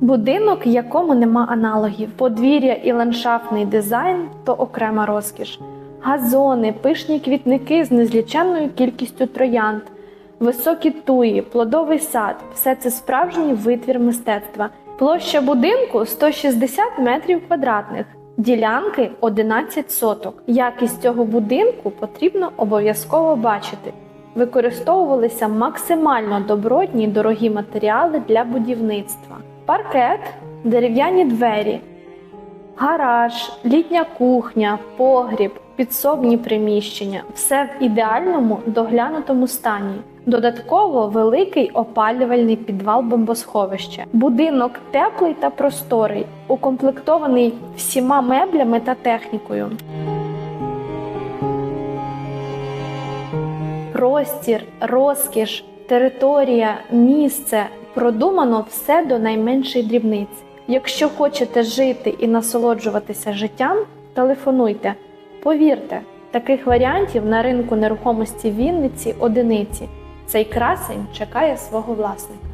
Будинок, якому нема аналогів, подвір'я і ландшафтний дизайн то окрема розкіш. Газони, пишні квітники з незліченною кількістю троянд, високі туї, плодовий сад все це справжній витвір мистецтва. Площа будинку 160 метрів квадратних, ділянки 11 соток. Якість цього будинку потрібно обов'язково бачити. Використовувалися максимально добротні дорогі матеріали для будівництва: паркет, дерев'яні двері, гараж, літня кухня, погріб, підсобні приміщення все в ідеальному доглянутому стані. Додатково великий опалювальний підвал бомбосховища. Будинок теплий та просторий, укомплектований всіма меблями та технікою. Простір, розкіш, територія, місце продумано все до найменшої дрібниці. Якщо хочете жити і насолоджуватися життям, телефонуйте. Повірте, таких варіантів на ринку нерухомості Вінниці одиниці. Цей красень чекає свого власника.